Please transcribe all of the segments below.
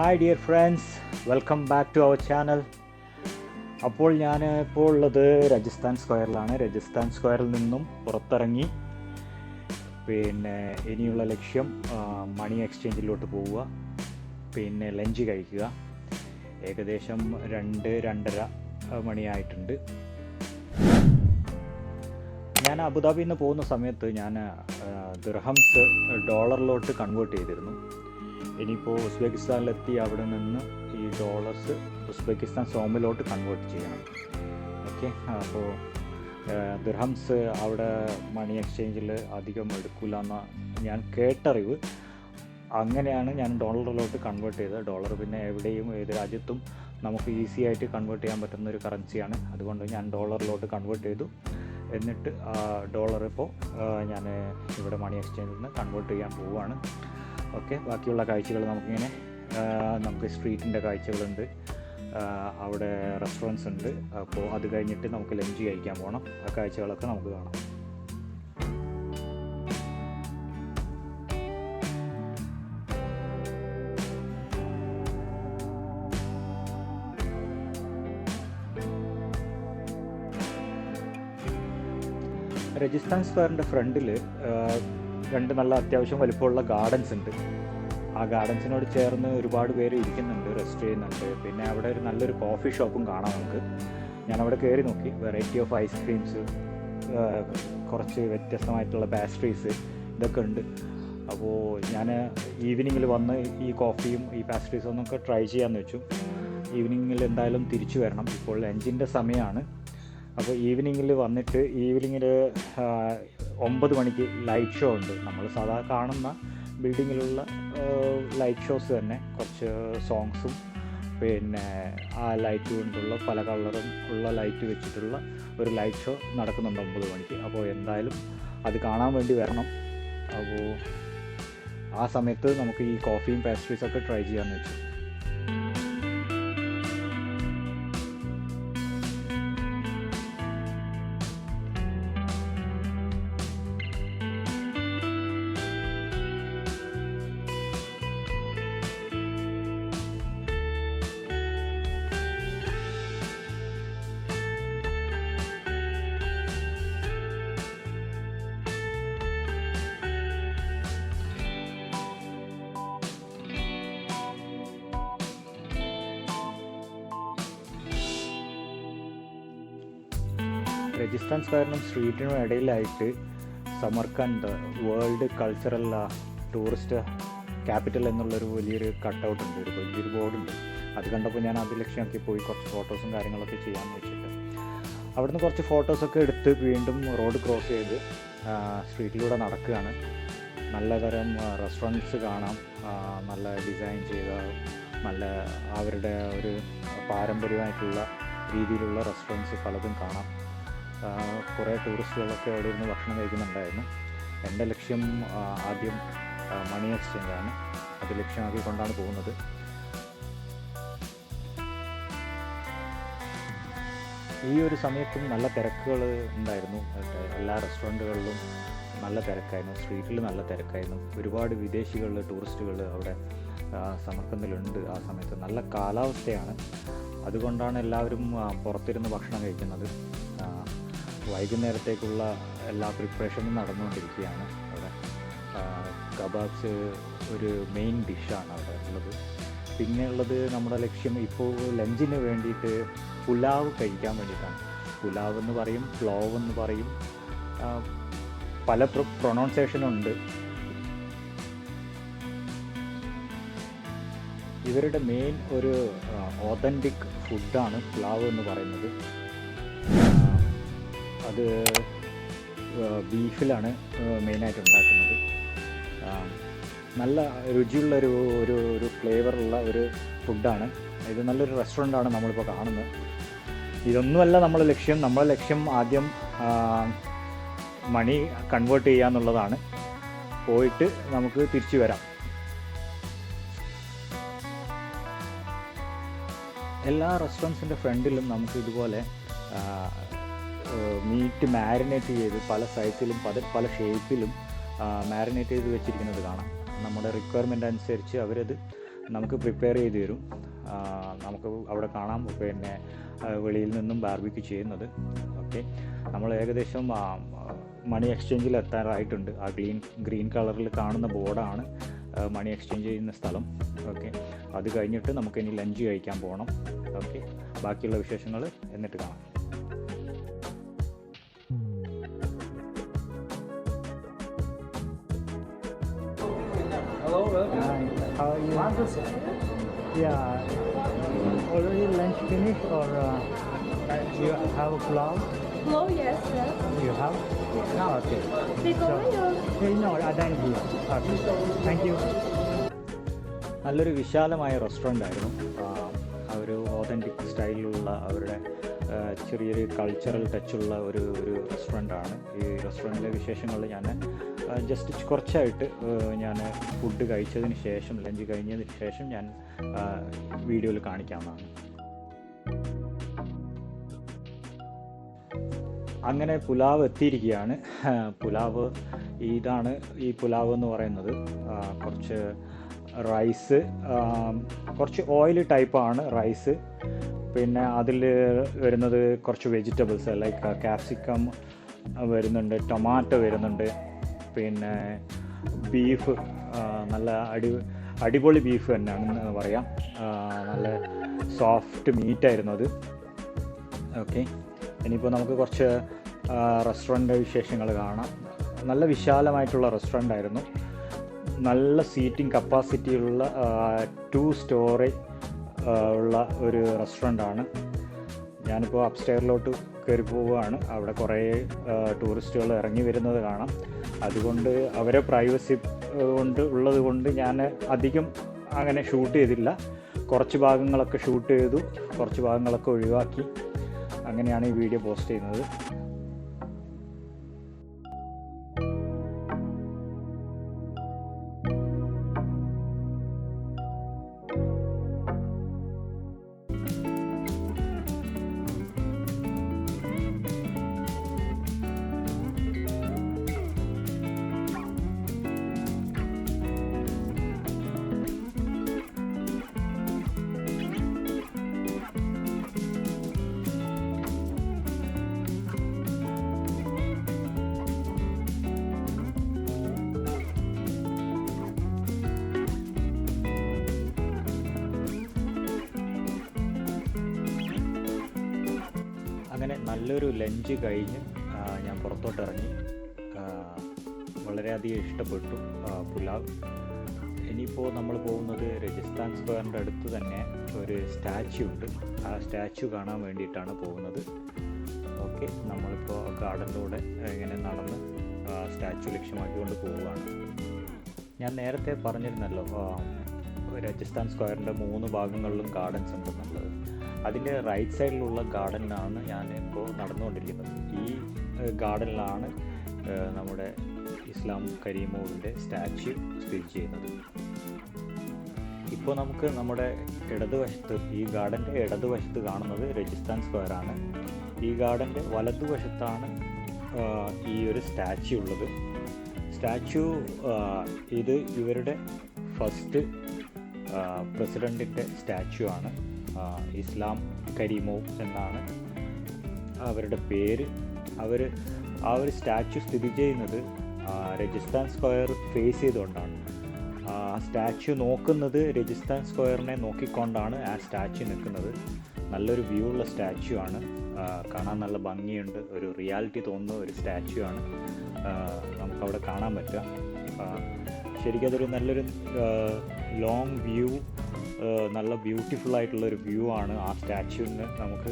Hi dear friends welcome back to our channel അപ്പോൾ ഞാൻ ഇപ്പോൾ ഉള്ളത് രാജസ്ഥാൻ സ്ക്വയറിലാണ്. രാജസ്ഥാൻ സ്ക്വയറിൽ നിന്നും പുറത്തിറങ്ങി. പിന്നെ ഇനിയുള്ള ലക്ഷ്യം മണി എക്സ്ചേഞ്ചിലോട്ട് പോവുക. പിന്നെ ലഞ്ച് കഴിക്കുക. ഏകദേശം രണ്ട് രണ്ടര മണിയായിട്ടുണ്ട്. ഞാൻ അബുദാബിയിൽ നിന്ന് പോകുന്ന സമയത്ത് ഞാൻ ദിർഹംസ് ഡോളറിലോട്ട് കൺവേർട്ട് ചെയ്തിരുന്നു. ഇനിയിപ്പോൾ ഉസ്ബെക്കിസ്ഥാനിലെത്തി അവിടെ നിന്ന് ഈ ഡോളേഴ്സ് ഉസ്ബെക്കിസ്ഥാൻ സോമിലോട്ട് കൺവേർട്ട് ചെയ്യണം. ഓക്കെ അപ്പോൾ ദിർഹംസ് അവിടെ മണി എക്സ്ചേഞ്ചിൽ അധികം എടുക്കില്ല എന്ന ഞാൻ കേട്ടറിവ്. അങ്ങനെയാണ് ഞാൻ ഡോളറിലോട്ട് കൺവേർട്ട് ചെയ്തത്. ഡോളർ പിന്നെ എവിടെയും ഏത് രാജ്യത്തും നമുക്ക് ഈസി ആയിട്ട് കൺവേർട്ട് ചെയ്യാൻ പറ്റുന്ന ഒരു കറൻസിയാണ് അതുകൊണ്ട് ഞാൻ ഡോളറിലോട്ട് കൺവേർട്ട് ചെയ്തു. എന്നിട്ട് ഡോളർ ഇപ്പോൾ ഞാൻ ഇവിടെ മണി എക്സ്ചേഞ്ചിൽ നിന്ന് കൺവേർട്ട് ചെയ്യാൻ പോവുകയാണ്. ഓക്കെ ബാക്കിയുള്ള കാഴ്ചകൾ നമുക്കിങ്ങനെ നമുക്ക് സ്ട്രീറ്റിന്റെ കാഴ്ചകളുണ്ട്. അവിടെ റെസ്റ്റോറന്റ്സ് ഉണ്ട്. അപ്പോൾ അത് കഴിഞ്ഞിട്ട് നമുക്ക് ലഞ്ച് കഴിക്കാൻ പോകണം ആ കാഴ്ചകളൊക്കെ നമുക്ക് കാണാം. രജിസ്ഥാൻ സ്ക്വയറിന്റെ ഫ്രണ്ടിൽ രണ്ട് നല്ല അത്യാവശ്യം വലിപ്പമുള്ള ഗാർഡൻസ് ഉണ്ട്. ആ ഗാർഡൻസിനോട് ചേർന്ന് ഒരുപാട് പേര് ഇരിക്കുന്നുണ്ട് റെസ്റ്റ് ചെയ്യുന്നുണ്ട്. പിന്നെ അവിടെ ഒരു നല്ലൊരു കോഫി ഷോപ്പും കാണാം നമുക്ക്. ഞാൻ അവിടെ കയറി നോക്കി വെറൈറ്റി ഓഫ് ഐസ്ക്രീംസ് കുറച്ച് വ്യത്യസ്തമായിട്ടുള്ള പാസ്ട്രീസ് ഇതൊക്കെ ഉണ്ട്. അപ്പോൾ ഞാൻ ഈവനിങ്ങിൽ വന്ന് ഈ കോഫിയും ഈ പാസ്ട്രീസും ഒന്നൊക്കെ ട്രൈ ചെയ്യാമെന്ന് വെച്ചു. ഈവനിങ്ങിൽ എന്തായാലും തിരിച്ചു വരണം. ഇപ്പോൾ ലഞ്ചിന്റെ സമയമാണ് അപ്പോൾ ഈവനിങ്ങിൽ വന്നിട്ട് ഈവനിങ്ങിൽ ഒമ്പത് മണിക്ക് ലൈറ്റ് ഷോ ഉണ്ട്. നമ്മൾ സാധാരണ കാണുന്ന ബിൽഡിങ്ങിലുള്ള ലൈറ്റ് ഷോസ് തന്നെ. കുറച്ച് സോങ്സും പിന്നെ ആ ലൈറ്റ് കൊണ്ടുള്ള പല കളറും ഉള്ള ലൈറ്റ് വെച്ചിട്ടുള്ള ഒരു ലൈറ്റ് ഷോ നടക്കുന്നുണ്ട് ഒമ്പത് മണിക്ക്. അപ്പോൾ എന്തായാലും അത് കാണാൻ വേണ്ടി വരണം. അപ്പോൾ ആ സമയത്ത് നമുക്ക് ഈ കോഫിയും പേസ്ട്രീസൊക്കെ ട്രൈ ചെയ്യാമെന്ന് വെച്ചു. രജിസ്ഥാൻ സ്ക്വയറിനും സ്ട്രീറ്റിനും ഇടയിലായിട്ട് Samarkand world cultural tourist capital എന്നുള്ളൊരു വലിയൊരു കട്ടൗട്ട് ഉണ്ട് ഒരു വലിയൊരു ബോർഡുണ്ട്. അത് കണ്ടപ്പോൾ ഞാൻ അത് ലക്ഷ്യമാക്കി പോയി കുറച്ച് ഫോട്ടോസും കാര്യങ്ങളൊക്കെ ചെയ്യാമെന്ന് വെച്ചിട്ട്. അവിടുന്ന് കുറച്ച് ഫോട്ടോസൊക്കെ എടുത്ത് വീണ്ടും റോഡ് ക്രോസ് ചെയ്ത് സ്ട്രീറ്റിലൂടെ നടക്കുകയാണ്. നല്ലതരം റെസ്റ്റോറന്റ്സ് കാണാം നല്ല ഡിസൈൻ ചെയ്ത നല്ല അവരുടെ ഒരു പാരമ്പര്യമായിട്ടുള്ള രീതിയിലുള്ള റെസ്റ്റോറന്റ്സ് പലതും കാണാം. കുറേ ടൂറിസ്റ്റുകളൊക്കെ അവിടെ ഇരുന്ന് ഭക്ഷണം കഴിക്കുന്നുണ്ടായിരുന്നു. എന്റെ ലക്ഷ്യം ആദ്യം മണി എക്സ്ചേഞ്ചാണ് അത് ലക്ഷ്യമാക്കിക്കൊണ്ടാണ് പോകുന്നത്. ഈ ഒരു സമയത്തും നല്ല തിരക്കുകൾ ഉണ്ടായിരുന്നു. എല്ലാ റെസ്റ്റോറന്റുകളിലും നല്ല തിരക്കായിരുന്നു. സ്ട്രീറ്റിൽ നല്ല തിരക്കായിരുന്നു. ഒരുപാട് വിദേശികൾ ടൂറിസ്റ്റുകൾ അവിടെ സമർക്കന്തിലുണ്ട് ആ സമയത്ത്. നല്ല കാലാവസ്ഥയാണ്. അതുകൊണ്ടാണ് എല്ലാവരും പുറത്തിരുന്ന് ഭക്ഷണം കഴിക്കുന്നത്. വൈകുന്നേരത്തേക്കുള്ള എല്ലാ പ്രിപ്പറേഷനും നടന്നുകൊണ്ടിരിക്കുകയാണ്. അവിടെ കബാബ്സ് ഒരു മെയിൻ ഡിഷാണ് അവിടെ ഉള്ളത്. പിന്നെ ഉള്ളത് നമ്മുടെ ലക്ഷ്യം ഇപ്പോൾ ലഞ്ചിന് വേണ്ടിയിട്ട് പുലാവ് കഴിക്കാൻ വേണ്ടിയിട്ടാണ്. പുലാവ് എന്ന് പറയും പ്ലോവ് എന്ന് പറയും പല പ്രൊണൗൺസേഷനുണ്ട് ഇവരുടെ മെയിൻ ഒരു ഓതന്റിക് ഫുഡാണ് പ്ലാവ് എന്ന് പറയുന്നത്. അത് ബീഫിലാണ് മെയിനായിട്ട് ഉണ്ടാക്കുന്നത് നല്ല രുചിയുള്ളൊരു ഒരു ഒരു ഫ്ലേവറുള്ള ഒരു ഫുഡാണ്. ഇത് നല്ലൊരു റെസ്റ്റോറന്റാണ് നമ്മളിപ്പോൾ കാണുന്നത്. ഇതൊന്നുമല്ല നമ്മുടെ ലക്ഷ്യം. നമ്മുടെ ലക്ഷ്യം ആദ്യം മണി കൺവേർട്ട് ചെയ്യുക എന്നുള്ളതാണ്. പോയിട്ട് നമുക്ക് തിരിച്ചു വരാം. എല്ലാ റെസ്റ്റോറന്റ്സിന്റെ ഫ്രണ്ടിലും നമുക്ക് ഇതുപോലെ മീറ്റ് മാരിനേറ്റ് ചെയ്ത് പല സൈസിലും പല പല ഷേപ്പിലും മാരിനേറ്റ് ചെയ്ത് വെച്ചിരിക്കുന്നത് കാണാം. നമ്മുടെ റിക്വയർമെന്റ് അനുസരിച്ച് അവരത് നമുക്ക് പ്രിപ്പയർ ചെയ്ത് തരും. നമുക്ക് അവിടെ കാണാം പിന്നെ വെളിയിൽ നിന്നും ബാർബിക്ക് ചെയ്യുന്നത്. ഓക്കെ നമ്മൾ ഏകദേശം മണി എക്സ്ചേഞ്ചിൽ എത്താറായിട്ടുണ്ട്. ആ ഗ്രീൻ ഗ്രീൻ കളറിൽ കാണുന്ന ബോർഡാണ് മണി എക്സ്ചേഞ്ച് ചെയ്യുന്ന സ്ഥലം. ഓക്കെ അത് കഴിഞ്ഞിട്ട് നമുക്ക് ഇനി ലഞ്ച് കഴിക്കാൻ പോകണം. ഓക്കെ ബാക്കിയുള്ള വിശേഷങ്ങൾ എന്നിട്ട് കാണാം. How? Yeah, already lunch finished or uh, you have a plow? Hello, yes, yes. You have? Yes. Oh, okay. Take So- away your Hey, no, I done here. Okay. Thank you. നല്ലൊരു വിശാലമായ restaurant ആയിരുന്നു അവർ ആ ഒരു authentic സ്റ്റൈലിലുള്ള അവരുടെ ചെറിയൊരു cultural ടച്ചുള്ള ഒരു ഒരു ആണ് ഈ റെസ്റ്റോറന്റിലെ വിശേഷങ്ങൾ ഞാൻ ജസ്റ്റ് കുറച്ചായിട്ട് ഞാൻ ഫുഡ് കഴിച്ചതിന് ശേഷം ലഞ്ച് കഴിഞ്ഞതിന് ശേഷം ഞാൻ വീഡിയോയിൽ കാണിക്കാവുന്നതാണ്. അങ്ങനെ പുലാവ് എത്തിയിരിക്കുകയാണ്. പുലാവ് ഇതാണ് ഈ പുലാവ് എന്ന് പറയുന്നത്. കുറച്ച് റൈസ് കുറച്ച് ഓയിൽ ടൈപ്പാണ് റൈസ് പിന്നെ അതിൽ വരുന്നത് കുറച്ച് വെജിറ്റബിൾസ് ലൈക്ക് ക്യാപ്സിക്കം വരുന്നുണ്ട് ടൊമാറ്റോ വരുന്നുണ്ട്. പിന്നെ ബീഫ് നല്ല അടി അടിപൊളി ബീഫ് തന്നെയാണെന്ന് പറയാം. ആ, നല്ല സോഫ്റ്റ് മീറ്റായിരുന്നു അത്. ഓക്കെ ഇനിയിപ്പോൾ നമുക്ക് കുറച്ച് റെസ്റ്റോറന്റ് വിശേഷങ്ങൾ കാണാം. നല്ല വിശാലമായിട്ടുള്ള റെസ്റ്റോറന്റ് ആയിരുന്നു. നല്ല സീറ്റിംഗ് കപ്പാസിറ്റിയുള്ള ടു സ്റ്റോറി ഉള്ള ഒരു റെസ്റ്റോറന്റ് ആണ്. ഞാനിപ്പോൾ അപ്സ്റ്റെയറിലോട്ട് കയറി പോവുകയാണ്. അവിടെ കുറേ ടൂറിസ്റ്റുകൾ ഇറങ്ങി വരുന്നത് കാണാം. അതുകൊണ്ട് അവരെ പ്രൈവസി കൊണ്ട് ഉള്ളത് കൊണ്ട് ഞാൻ അധികം അങ്ങനെ ഷൂട്ട് ചെയ്തില്ല. കുറച്ച് ഭാഗങ്ങളൊക്കെ ഷൂട്ട് ചെയ്തു കുറച്ച് ഭാഗങ്ങളൊക്കെ ഒഴിവാക്കി. അങ്ങനെയാണ് ഈ വീഡിയോ പോസ്റ്റ് ചെയ്യുന്നത്. നല്ലൊരു ലഞ്ച് കഴിഞ്ഞ് ഞാൻ പുറത്തോട്ട് ഇറങ്ങി വളരെയധികം ഇഷ്ടപ്പെട്ടു പുലാവ്. ഇനിയിപ്പോൾ നമ്മൾ പോകുന്നത് രജസ്ഥാൻ സ്ക്വയറിന്റെ അടുത്ത് തന്നെ ഒരു സ്റ്റാച്യു ഉണ്ട്. ആ സ്റ്റാച്യു കാണാൻ വേണ്ടിയിട്ടാണ് പോകുന്നത്. ഓക്കെ നമ്മളിപ്പോൾ ഗാർഡനിലൂടെ ഇങ്ങനെ നടന്ന് സ്റ്റാച്യു ലക്ഷ്യമാക്കിക്കൊണ്ട് പോവുകയാണ്. ഞാൻ നേരത്തെ പറഞ്ഞിരുന്നല്ലോ രാജസ്ഥാൻ സ്ക്വയറിന്റെ മൂന്ന് ഭാഗങ്ങളിലും ഗാർഡൻസ് ഉണ്ടെന്നുള്ളത് അതിന്റെ റൈറ്റ് സൈഡിലുള്ള ഗാർഡനിലാണ് ഞാൻ ഇപ്പോൾ നടന്നുകൊണ്ടിരിക്കുന്നത്. ഈ ഗാർഡനിലാണ് നമ്മുടെ ഇസ്ലാം കരീമോവിന്റെ സ്റ്റാച്യു സ്ഥിതി ചെയ്യുന്നത്. ഇപ്പോൾ നമുക്ക് നമ്മുടെ ഇടതുവശത്ത് ഈ ഗാർഡന്റെ ഇടതുവശത്ത് കാണുന്നത് രജിസ്ഥാൻ സ്ക്വയറാണ് ഈ ഗാർഡന്റെ വലതുവശത്താണ് ഈ ഒരു സ്റ്റാച്യു ഉള്ളത്. സ്റ്റാച്യു ഇത് ഇവരുടെ ഫസ്റ്റ് പ്രസിഡന്റിന്റെ സ്റ്റാച്യു ആണ്. ഇസ്ലാം കരീമോ എന്നാണ് അവരുടെ പേര്. അവർ ആ ഒരു സ്റ്റാച്യു സ്ഥിതി ചെയ്യുന്നത് രജസ്ഥാൻ സ്ക്വയർ ഫേസ് ചെയ്തുകൊണ്ടാണ്. ആ സ്റ്റാച്യു നോക്കുന്നത് രജിസ്ഥാൻ സ്ക്വയറിനെ നോക്കിക്കൊണ്ടാണ് ആ സ്റ്റാച്യു നിൽക്കുന്നത്. നല്ലൊരു വ്യൂ ഉള്ള സ്റ്റാച്യു ആണ്. കാണാൻ നല്ല ഭംഗിയുണ്ട്. ഒരു റിയാലിറ്റി തോന്നുന്ന ഒരു സ്റ്റാച്യു ആണ്. നമുക്ക് നമുക്കവിടെ കാണാൻ പറ്റുക. ശരിക്കും അതൊരു നല്ലൊരു ലോങ് വ്യൂ നല്ല ബ്യൂട്ടിഫുൾ ആയിട്ടുള്ള ഒരു വ്യൂ ആണ് ആ സ്റ്റാച്യുവിന് നമുക്ക്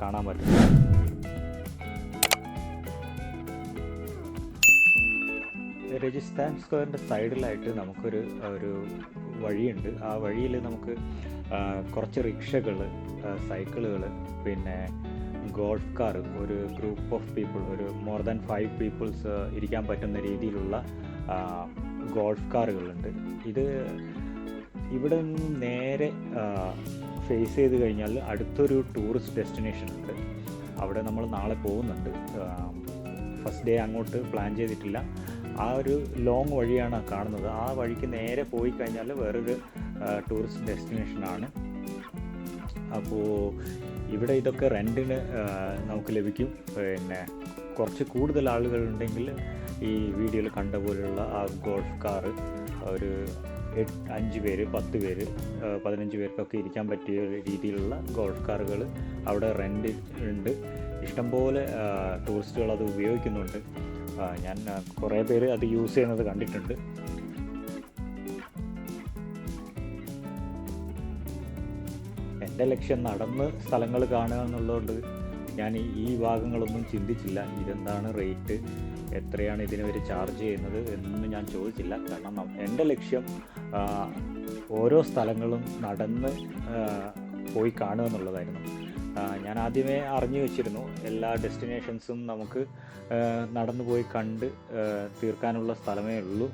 കാണാൻ പറ്റുന്നത്. രജിസ്ഥാൻ സ്ക്വയറിന്റെ സൈഡിലായിട്ട് നമുക്കൊരു ഒരു വഴിയുണ്ട്. ആ വഴിയിൽ നമുക്ക് കുറച്ച് റിക്ഷകൾ സൈക്കിളുകൾ പിന്നെ ഗോൾഫ് കാർ ഒരു ഗ്രൂപ്പ് ഓഫ് പീപ്പിൾ ഒരു മോർ ദാൻ ഫൈവ് പീപ്പിൾസ് ഇരിക്കാൻ പറ്റുന്ന രീതിയിലുള്ള ഗോൾഫ് കാറുകളുണ്ട്. ഇത് ഇവിടെ നിന്ന് നേരെ ഫേസ് ചെയ്ത് കഴിഞ്ഞാൽ അടുത്തൊരു ടൂറിസ്റ്റ് ഡെസ്റ്റിനേഷൻ ഉണ്ട്. അവിടെ നമ്മൾ നാളെ പോകുന്നുണ്ട്. ഫസ്റ്റ് ഡേ അങ്ങോട്ട് പ്ലാൻ ചെയ്തിട്ടില്ല. ആ ഒരു ലോങ് വഴിയാണ് കാണുന്നത്. ആ വഴിക്ക് നേരെ പോയി കഴിഞ്ഞാൽ വേറൊരു ടൂറിസ്റ്റ് ഡെസ്റ്റിനേഷനാണ് അപ്പോൾ ഇവിടെ ഇതൊക്കെ റെന്റിന് നമുക്ക് ലഭിക്കും. പിന്നെ കുറച്ച് കൂടുതൽ ആളുകളുണ്ടെങ്കിൽ ഈ വീഡിയോയിൽ കണ്ട പോലെയുള്ള ആ ഗോൾഫ് കാറ് ഒരു അഞ്ച് പേര് പത്ത് പേര് പതിനഞ്ച് പേർക്കൊക്കെ ഇരിക്കാൻ പറ്റിയ രീതിയിലുള്ള ഗോൾഫ് കാറുകൾ അവിടെ റെന്റ് ഉണ്ട് ഇഷ്ടംപോലെ ടൂറിസ്റ്റുകൾ അത് ഉപയോഗിക്കുന്നുണ്ട്. ഞാൻ കുറേ പേര് അത് യൂസ് ചെയ്യുന്നത് കണ്ടിട്ടുണ്ട്. എന്റെ ലക്ഷ്യം നടന്ന് സ്ഥലങ്ങൾ കാണുക എന്നുള്ളതുകൊണ്ട് ഞാൻ ഈ- ഭാഗങ്ങളൊന്നും ചിന്തിച്ചില്ല. ഇതെന്താണ് റേറ്റ്? എത്രയാണ് ഇതിന് അവർ ചാർജ് ചെയ്യുന്നത് എന്നൊന്നും ഞാൻ ചോദിച്ചില്ല. കാരണം എന്റെ ലക്ഷ്യം ഓരോ സ്ഥലങ്ങളും നടന്ന് പോയി കാണുക എന്നുള്ളതായിരുന്നു. ഞാൻ ആദ്യമേ അറിഞ്ഞു വെച്ചിരുന്നു. എല്ലാ ഡെസ്റ്റിനേഷൻസും നമുക്ക് നടന്നു പോയി കണ്ട് തീർക്കാനുള്ള സ്ഥലമേ ഉള്ളൂ.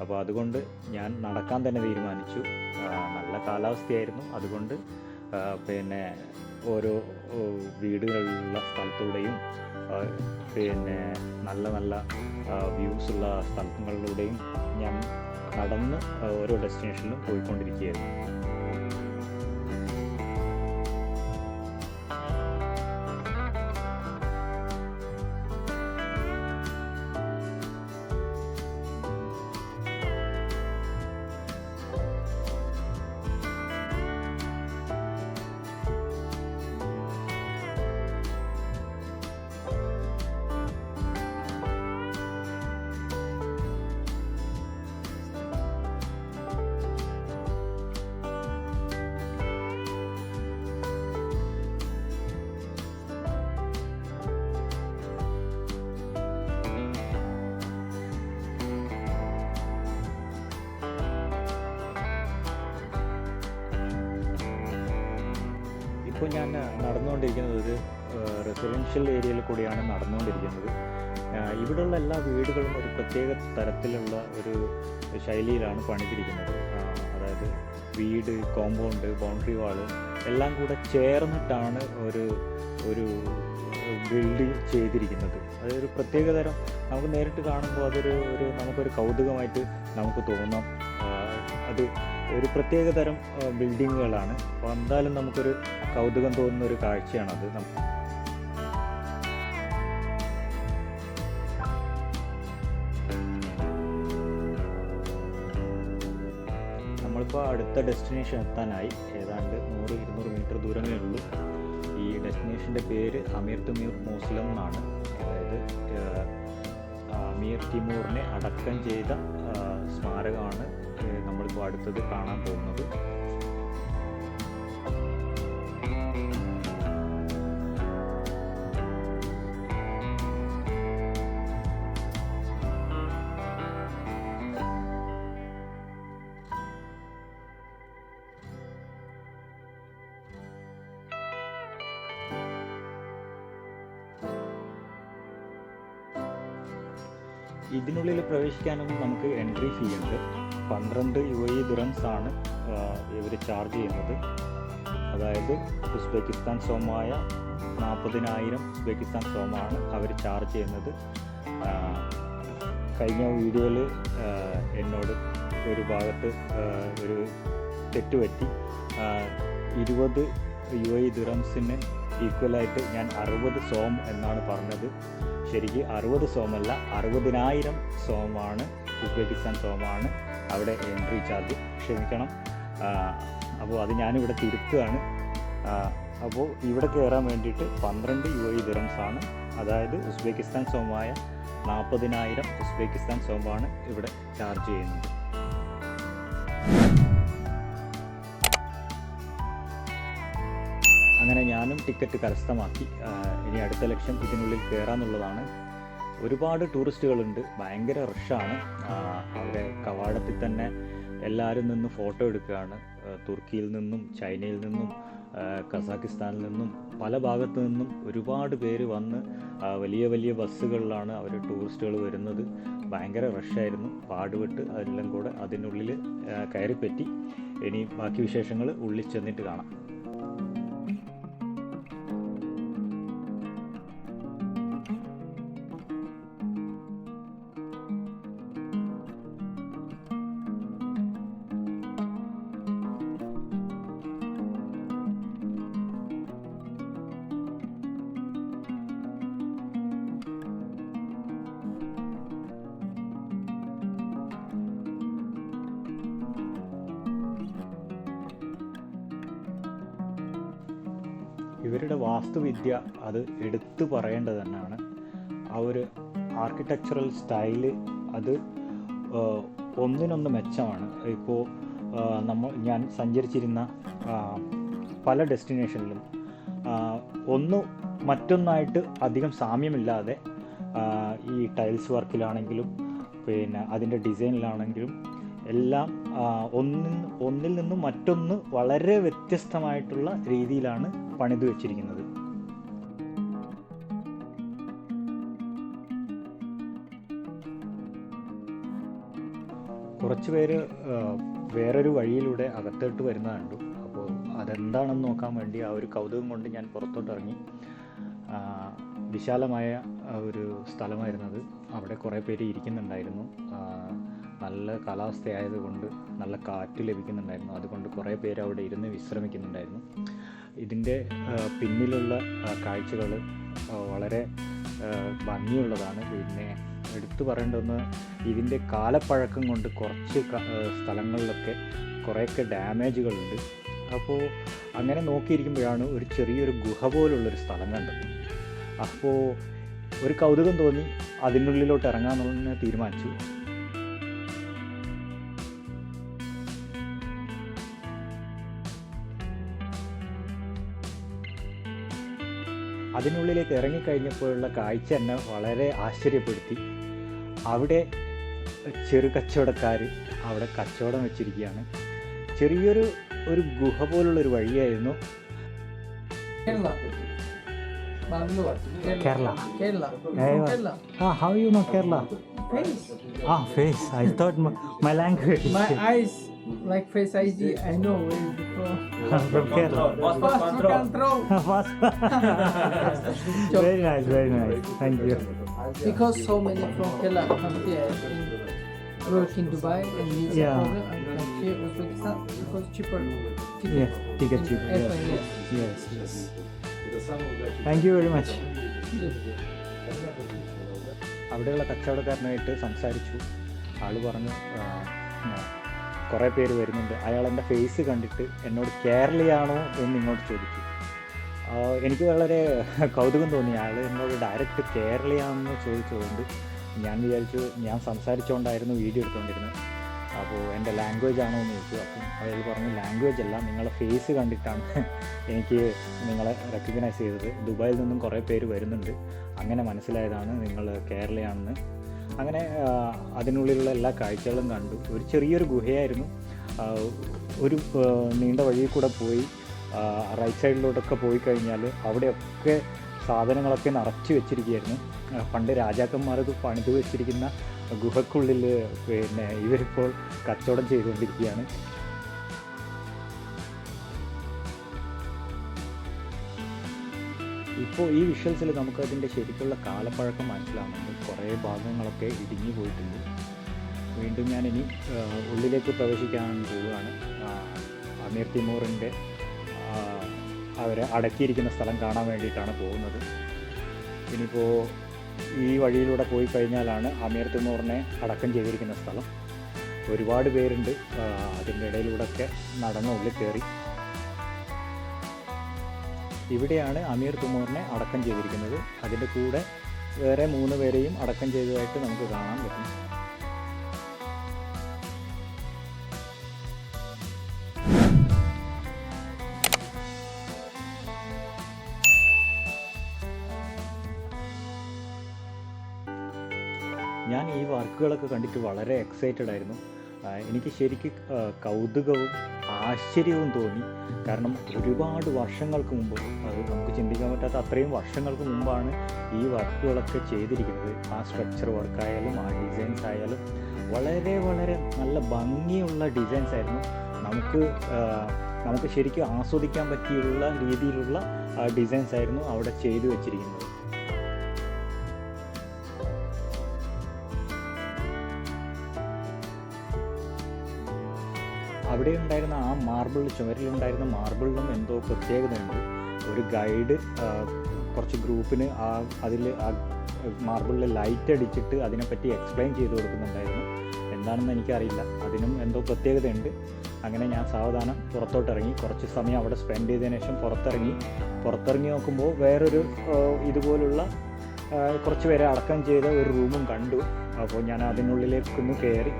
അപ്പോൾ അതുകൊണ്ട് ഞാൻ നടക്കാൻ തന്നെ തീരുമാനിച്ചു. നല്ല കാലാവസ്ഥയായിരുന്നു. അതുകൊണ്ട് പിന്നെ ഓരോ വീടുകളുള്ള സ്ഥലത്തൂടെയും പിന്നെ നല്ല നല്ല വ്യൂസ് ഉള്ള സ്ഥലങ്ങളിലൂടെയും ഞാൻ നടന്ന് ഓരോ ഡെസ്റ്റിനേഷനിലും പോയിക്കൊണ്ടിരിക്കുകയായിരുന്നു. ഇപ്പോൾ ഞാൻ നടന്നുകൊണ്ടിരിക്കുന്നത് ഒരു റെസിഡൻഷ്യൽ ഏരിയയിൽ കൂടിയാണ് നടന്നുകൊണ്ടിരിക്കുന്നത്. ഇവിടെയുള്ള എല്ലാ വീടുകളും ഒരു പ്രത്യേക തരത്തിലുള്ള ഒരു ശൈലിയിലാണ് പണിതിരിക്കുന്നത്. അതായത് വീട് കോമ്പൗണ്ട് ബൗണ്ടറി വാൾ എല്ലാം കൂടെ ചേർന്നിട്ടാണ് ഒരു ഒരു ബിൽഡ് ചെയ്തിരിക്കുന്നത്. അതൊരു പ്രത്യേക തരം നമുക്ക് നേരിട്ട് കാണുമ്പോൾ അതൊരു ഒരു നമുക്കൊരു കൗതുകമായിട്ട് നമുക്ക് തോന്നാം. അത് ഒരു പ്രത്യേക തരം ബിൽഡിങ്ങുകളാണ്. അപ്പോൾ എന്തായാലും നമുക്കൊരു കൗതുകം തോന്നുന്ന ഒരു കാഴ്ചയാണത് നമുക്ക് നമ്മളിപ്പോൾ അടുത്ത ഡെസ്റ്റിനേഷൻ എത്താനായി. ഏതാണ്ട് നൂറ് ഇരുന്നൂറ് മീറ്റർ ദൂരമേ ഉള്ളൂ. ഈ ഡെസ്റ്റിനേഷന്റെ പേര് അമീർ തുമീർ മൂസ്ലം എന്നാണ്. അതായത് അമീർ തിമൂറിനെ അടക്കം ചെയ്ത സ്മാരകമാണ് നമ്മളിപ്പോൾ അടുത്തത് കാണാൻ പോകുന്നത്. ഇതിനുള്ളിൽ പ്രവേശിക്കാനും നമുക്ക് എൻട്രി ഫീ ഉണ്ട്. പന്ത്രണ്ട് യു എ ദിറംസ് ആണ് ഇവർ ചാർജ് ചെയ്യുന്നത്. അതായത് ഉസ്ബെക്കിസ്ഥാൻ സോമായ നാൽപ്പതിനായിരം ഉസ്ബെക്കിസ്ഥാൻ സോമാണ് അവർ ചാർജ് ചെയ്യുന്നത്. കഴിഞ്ഞ വീഡിയോയിൽ എന്നോട് ഒരു ഭാഗത്ത് ഒരു തെറ്റുപറ്റി. ഇരുപത് യു എ ദിറംസിന് ഈക്വലായിട്ട് ഞാൻ അറുപത് സോം എന്നാണ് പറഞ്ഞത്. ശരിക്ക് അറുപത് സോമല്ല അറുപതിനായിരം സോമാണ് ഉസ്ബെക്കിസ്ഥാൻ സോമാണ്. അവിടെ എൻട്രി ചാർജ് ക്ഷമിക്കണം. അപ്പോൾ അത് ഞാനിവിടെ തിരുത്തുകയാണ്. അപ്പോൾ ഇവിടെ കയറാൻ വേണ്ടിയിട്ട് പന്ത്രണ്ട് യു ഐ ദിറംസാണ് അതായത് ഉസ്ബെക്കിസ്ഥാൻ സോമായ നാൽപ്പതിനായിരം ഉസ്ബെക്കിസ്ഥാൻ സോമാണ് ഇവിടെ ചാർജ് ചെയ്യുന്നത്. അങ്ങനെ ഞാനും ടിക്കറ്റ് കരസ്ഥമാക്കി. ഇനി അടുത്ത ലക്ഷ്യം ഇതിനുള്ളിൽ കയറാന്നുള്ളതാണ്. ഒരുപാട് ടൂറിസ്റ്റുകളുണ്ട്. ഭയങ്കര റഷാണ് അവിടെ കവാടത്തിൽ തന്നെ എല്ലാവരും നിന്ന് ഫോട്ടോ എടുക്കുകയാണ്. തുർക്കിയിൽ നിന്നും ചൈനയിൽ നിന്നും കസാക്കിസ്ഥാനിൽ നിന്നും പല ഭാഗത്തു നിന്നും ഒരുപാട് പേര് വന്ന് വലിയ വലിയ ബസ്സുകളിലാണ് അവർ ടൂറിസ്റ്റുകൾ വരുന്നത്. ഭയങ്കര റഷായിരുന്നു പാടുപെട്ട് അതെല്ലാം കൂടെ അതിനുള്ളിൽ കയറിപ്പറ്റി. ഇനി ബാക്കി വിശേഷങ്ങൾ ഉള്ളിൽ ചെന്നിട്ട് കാണാം. വാസ്തുവിദ്യ അത് എടുത്തു പറയേണ്ടത് തന്നെയാണ് ആ ഒരു ആർക്കിടെക്ചറൽ സ്റ്റൈൽ അത് ഒന്നിനൊന്ന് മെച്ചമാണ്. ഇപ്പോൾ നമ്മൾ ഞാൻ സഞ്ചരിച്ചിരുന്ന പല ഡെസ്റ്റിനേഷനിലും ഒന്ന് മറ്റൊന്നായിട്ട് അധികം സാമ്യമില്ലാതെ ഈ ടൈൽസ് വർക്കിലാണെങ്കിലും പിന്നെ അതിന്റെ ഡിസൈനിലാണെങ്കിലും എല്ലാം ഒന്നിൽ ഒന്നിൽ നിന്നും മറ്റൊന്ന് വളരെ വ്യത്യസ്തമായിട്ടുള്ള രീതിയിലാണ് പണിത് വെച്ചിരിക്കുന്നത്. കുറച്ച് പേര് വേറൊരു വഴിയിലൂടെ അകത്തോട്ട് വരുന്നതാണ് കണ്ടു. അപ്പോൾ അതെന്താണെന്ന് നോക്കാൻ വേണ്ടി ആ ഒരു കൗതുകം കൊണ്ട് ഞാൻ പുറത്തോട്ട് ഇറങ്ങി വിശാലമായ ഒരു സ്ഥലമായിരുന്നത്. അവിടെ കുറേ പേര് ഇരിക്കുന്നുണ്ടായിരുന്നു. നല്ല കാലാവസ്ഥയായതുകൊണ്ട് നല്ല കാറ്റ് ലഭിക്കുന്നുണ്ടായിരുന്നു. അതുകൊണ്ട് കുറേ പേര് അവിടെ ഇരുന്ന് വിശ്രമിക്കുന്നുണ്ടായിരുന്നു. ഇതിന്റെ പിന്നിലുള്ള കാഴ്ചകൾ വളരെ ഭംഗിയുള്ളതാണ്. പിന്നെ എടുത്തു പറയേണ്ടതെന്ന് ഇതിന്റെ കാലപ്പഴക്കം കൊണ്ട് കുറച്ച് സ്ഥലങ്ങളിലൊക്കെ കുറേയൊക്കെ ഡാമേജുകളുണ്ട്. അപ്പോൾ അങ്ങനെ നോക്കിയിരിക്കുമ്പോഴാണ് ഒരു ചെറിയൊരു ഗുഹ പോലുള്ളൊരു സ്ഥലം കണ്ടത്. അപ്പോൾ ഒരു കൗതുകം തോന്നി അതിനുള്ളിലോട്ട് ഇറങ്ങാമെന്ന് തീരുമാനിച്ചു. അതിനുള്ളിലേക്ക് ഇറങ്ങിക്കഴിഞ്ഞപ്പോഴുള്ള കാഴ്ച എന്നെ വളരെ ആശ്ചര്യപ്പെടുത്തി. അവിടെ ചെറു കച്ചവടക്കാർ അവിടെ കച്ചവടം വെച്ചിരിക്കുകയാണ്. ചെറിയൊരു ഒരു ഗുഹ പോലുള്ളൊരു വഴിയായിരുന്നു. Kerala. Kerala. Ah how you know Kerala? Face. Ah face I thought my language My eyes. like face ID. I know where you from. From Kerala Fast control. Very nice very nice thank you Because so many from Kerala come here in work in Dubai and meet Yeah. problem and come here Uzbekistan because cheaper. ticket Yes, ticket in cheaper, yes. airplane, yes. Yes yes thank you very much അവിടെയുള്ള കച്ചവടക്കാരനായിട്ട് സംസാരിച്ചു ആള് പറഞ്ഞു ആ, ആ, കുറേ പേര് വരുന്നുണ്ട്. അയാൾ എന്റെ ഫേസ് കണ്ടിട്ട് എന്നോട് കേരളിയാണോ എന്ന് ഇങ്ങോട്ട് ചോദിച്ചു. എനിക്ക് വളരെ കൗതുകം തോന്നി. അയാൾ എന്നോട് ഡയറക്റ്റ് കേരളിയാണെന്ന് ചോദിച്ചതുകൊണ്ട് ഞാൻ വിചാരിച്ചു ഞാൻ സംസാരിച്ചുകൊണ്ടായിരുന്നു വീഡിയോ എടുത്തുകൊണ്ടിരുന്നത് അപ്പോൾ എന്റെ ലാംഗ്വേജ് ആണോ എന്ന് ചോദിച്ചു. അപ്പം അയാൾ പറഞ്ഞു ലാംഗ്വേജ് അല്ല നിങ്ങളെ ഫേസ് കണ്ടിട്ടാണ് എനിക്ക് നിങ്ങളെ റെക്കഗ്നൈസ് ചെയ്തത്. ദുബായിൽ നിന്നും കുറേ പേര് വരുന്നുണ്ട്. അങ്ങനെ മനസ്സിലായതാണ് നിങ്ങൾ കേരളയാണെന്ന്. അങ്ങനെ അതിനുള്ളിലുള്ള എല്ലാ കാഴ്ചകളും കണ്ടു. ഒരു ചെറിയൊരു ഗുഹയായിരുന്നു. ഒരു നീണ്ട വഴിയിൽ കൂടെ പോയി റൈറ്റ് സൈഡിലോട്ടൊക്കെ പോയി കഴിഞ്ഞാൽ അവിടെയൊക്കെ സാധനങ്ങളൊക്കെ നിറച്ചു വെച്ചിരിക്കുകയായിരുന്നു. പണ്ട് രാജാക്കന്മാർ പണിത് വെച്ചിരിക്കുന്ന ഗുഹക്കുള്ളിൽ പിന്നെ ഇവരിപ്പോൾ കച്ചവടം ചെയ്തുകൊണ്ടിരിക്കുകയാണ്. ഇപ്പോൾ ഈ വിഷ്വൽസിൽ നമുക്ക് അതിന്റെ ശരിക്കുള്ള കാലപ്പഴക്കം മനസ്സിലാവുന്നുണ്ട്. കുറേ ഭാഗങ്ങളൊക്കെ ഇടിഞ്ഞു പോയിട്ടുണ്ട്. വീണ്ടും ഞാൻ ഇനി ഉള്ളിലേക്ക് പ്രവേശിക്കാൻ പോവുകയാണ്. അമീർ തിമൂറിന്റെ അവരെ അടക്കിയിരിക്കുന്ന സ്ഥലം കാണാൻ വേണ്ടിയിട്ടാണ് പോകുന്നത്. ഇനിയിപ്പോൾ ഈ വഴിയിലൂടെ പോയി കഴിഞ്ഞാലാണ് അമീർ തിമൂറിനെ അടക്കം ചെയ്തിരിക്കുന്ന സ്ഥലം. ഒരുപാട് പേരുണ്ട്. അതിന്റെ ഇടയിലൂടെയൊക്കെ നടന്ന് ഉള്ളിൽ കയറി. ഇവിടെയാണ് അമീർ തുമൂറിനെ അടക്കം ചെയ്തിരിക്കുന്നത്. അതിന്റെ കൂടെ വേറെ മൂന്ന് പേരെയും അടക്കം ചെയ്തതായിട്ട് നമുക്ക് കാണാൻ പറ്റും. ഞാൻ ഈ വർക്കുകളൊക്കെ കണ്ടിട്ട് വളരെ എക്സൈറ്റഡ് ആയിരുന്നു. എനിക്ക് ശരിക്കും കൗതുകവും ആശ്ചര്യവും തോന്നി. കാരണം ഒരുപാട് വർഷങ്ങൾക്ക് മുമ്പ് അത് നമുക്ക് ചിന്തിക്കാൻ പറ്റാത്ത അത്രയും വർഷങ്ങൾക്ക് മുമ്പാണ് ഈ വർക്കുകളൊക്കെ ചെയ്തിരിക്കുന്നത്. ആ സ്ട്രക്ചർ വർക്കായാലും ആ ഡിസൈൻസ് ആയാലും വളരെ വളരെ നല്ല ഭംഗിയുള്ള ഡിസൈൻസ് ആയിരുന്നു. നമുക്ക് നമുക്ക് ശരിക്കും ആസ്വദിക്കാൻ പറ്റിയുള്ള രീതിയിലുള്ള ഡിസൈൻസ് ആയിരുന്നു അവിടെ ചെയ്തു വെച്ചിരിക്കുന്നത്. അവിടെ ഉണ്ടായിരുന്ന ആ മാർബിൾ ചുമരിലുണ്ടായിരുന്ന മാർബിളിനും എന്തോ പ്രത്യേകതയുണ്ട്. ഒരു ഗൈഡ് കുറച്ച് ഗ്രൂപ്പിന് ആ അതിൽ ആ മാർബിളിൽ ലൈറ്റ് അടിച്ചിട്ട് അതിനെപ്പറ്റി എക്സ്പ്ലെയിൻ ചെയ്ത് കൊടുക്കുന്നുണ്ടായിരുന്നു. എന്താണെന്ന് എനിക്കറിയില്ല. അതിനും എന്തോ പ്രത്യേകതയുണ്ട്. അങ്ങനെ ഞാൻ സാവധാനം പുറത്തോട്ടിറങ്ങി. കുറച്ച് സമയം അവിടെ സ്പെൻഡ് ചെയ്തതിന് ശേഷം പുറത്തിറങ്ങി. പുറത്തിറങ്ങി നോക്കുമ്പോൾ വേറൊരു ഇതുപോലുള്ള കുറച്ച് പേരെ അടക്കം ചെയ്ത ഒരു റൂമും കണ്ടു. അപ്പോൾ ഞാൻ അതിനുള്ളിലേക്കൊന്ന് കയറി.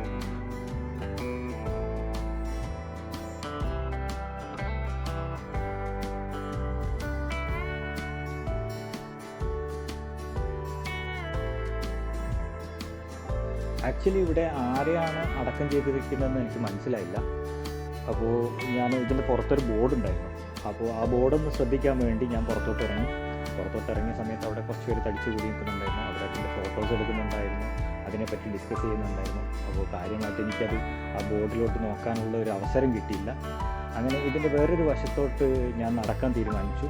ആക്ച്വലി ഇവിടെ ആരെയാണ് അടക്കം ചെയ്തിരിക്കുന്നതെന്ന് എനിക്ക് മനസ്സിലായില്ല. അപ്പോൾ ഞാൻ ഇതിന്റെ പുറത്തൊരു ബോർഡ് ഉണ്ടായിരുന്നു. അപ്പോൾ ആ ബോർഡൊന്ന് ശ്രദ്ധിക്കാൻ വേണ്ടി ഞാൻ പുറത്തോട്ട് ഇറങ്ങി. പുറത്തോട്ട് ഇറങ്ങിയ സമയത്ത് അവിടെ കുറച്ച് പേര് തടിച്ചു കൂടി നിൽക്കുന്നുണ്ടായിരുന്നു അവിടെ അതിന്റെ ഫോട്ടോസ് എടുക്കുന്നുണ്ടായിരുന്നു. അതിനെപ്പറ്റി ഡിസ്കസ് ചെയ്യുന്നുണ്ടായിരുന്നു. അപ്പോൾ കാര്യമായിട്ട് എനിക്കത് ആ ബോർഡിലോട്ട് നോക്കാനുള്ള ഒരു അവസരം കിട്ടിയില്ല. അങ്ങനെ ഇതിന്റെ വേറൊരു വശത്തോട്ട് ഞാൻ നടക്കാൻ തീരുമാനിച്ചു.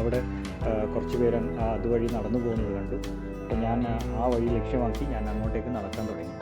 അവിടെ കുറച്ച് പേര് അതുവഴി നടന്നു പോകുന്നത് കണ്ടു. അപ്പോൾ ഞാൻ ആ വഴി ലക്ഷ്യമാക്കി ഞാൻ അങ്ങോട്ടേക്ക് നടക്കാൻ തുടങ്ങി.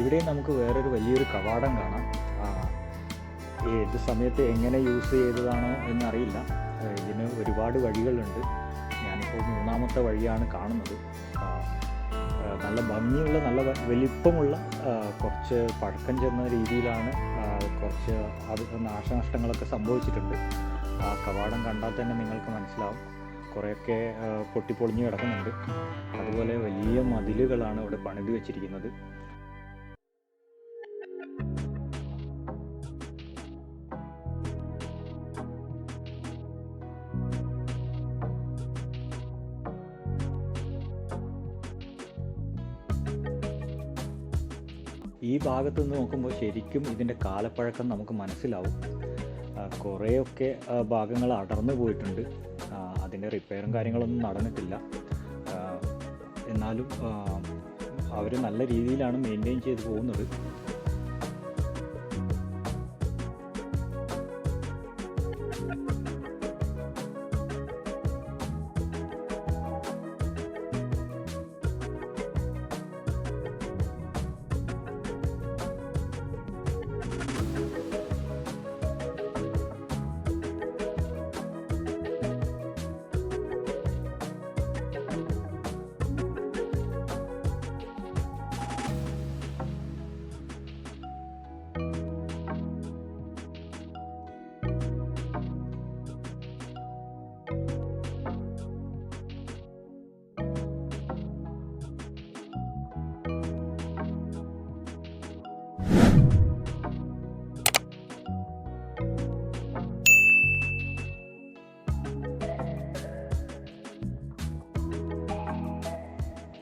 ഇവിടെ നമുക്ക് വേറൊരു വലിയൊരു കവാടം കാണാം. ഏത് സമയത്ത് എങ്ങനെ യൂസ് ചെയ്തതാണോ എന്നറിയില്ല. ഇതിന് ഒരുപാട് വഴികളുണ്ട്. ഞാനിപ്പോൾ മൂന്നാമത്തെ വഴിയാണ് കാണുന്നത്. നല്ല ഭംഗിയുള്ള നല്ല വലിപ്പമുള്ള കുറച്ച് പഴക്കം ചെന്ന രീതിയിലാണ് കുറച്ച് അത് നാശനഷ്ടങ്ങളൊക്കെ സംഭവിച്ചിട്ടുണ്ട്. ആ കവാടം കണ്ടാൽ തന്നെ നിങ്ങൾക്ക് മനസ്സിലാവും. കുറേയൊക്കെ പൊട്ടിപ്പൊളിഞ്ഞ് കിടക്കുന്നുണ്ട്. അതുപോലെ വലിയ മതിലുകളാണ് ഇവിടെ പണിത് വെച്ചിരിക്കുന്നത്. ഭാഗത്ത് നിന്ന് നോക്കുമ്പോൾ ശരിക്കും ഇതിന്റെ കാലപ്പഴക്കം നമുക്ക് മനസ്സിലാവും. കുറേയൊക്കെ ഭാഗങ്ങൾ അടർന്നു പോയിട്ടുണ്ട്. അതിന്റെ റിപ്പയറും കാര്യങ്ങളൊന്നും നടന്നിട്ടില്ല. എന്നാലും അവർ നല്ല രീതിയിലാണ് മെയിന്റെയിൻ ചെയ്ത് പോകുന്നത്.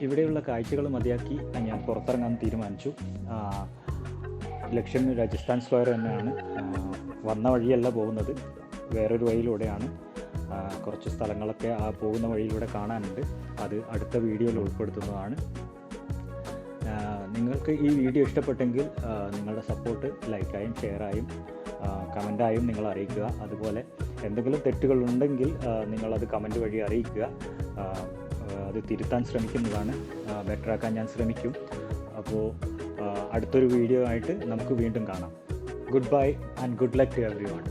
ഇവിടെയുള്ള കാഴ്ചകൾ മതിയാക്കി ഞാൻ പുറത്തിറങ്ങാൻ തീരുമാനിച്ചു. ലക്ഷ്യം രാജസ്ഥാൻ സ്ക്വയർ തന്നെയാണ്. വന്ന വഴിയല്ല പോകുന്നത്. വേറൊരു വഴിയിലൂടെയാണ്. കുറച്ച് സ്ഥലങ്ങളൊക്കെ ആ പോകുന്ന വഴിയിലൂടെ കാണാനുണ്ട്. അത് അടുത്ത വീഡിയോയിൽ ഉൾപ്പെടുത്തുന്നതാണ്. നിങ്ങൾക്ക് ഈ വീഡിയോ ഇഷ്ടപ്പെട്ടെങ്കിൽ നിങ്ങളുടെ സപ്പോർട്ട് ലൈക്കായും ഷെയറായും കമന്റായും നിങ്ങൾ അറിയിക്കുക. അതുപോലെ എന്തെങ്കിലും തെറ്റുകളുണ്ടെങ്കിൽ നിങ്ങളത് കമന്റ് വഴി അറിയിക്കുക. അത് തിരുത്താൻ ശ്രമിക്കുന്നതാണ്. ബെറ്ററാക്കാൻ ഞാൻ ശ്രമിക്കും. അപ്പോൾ അടുത്തൊരു വീഡിയോ ആയിട്ട് നമുക്ക് വീണ്ടും കാണാം. Good bye and good luck to everyone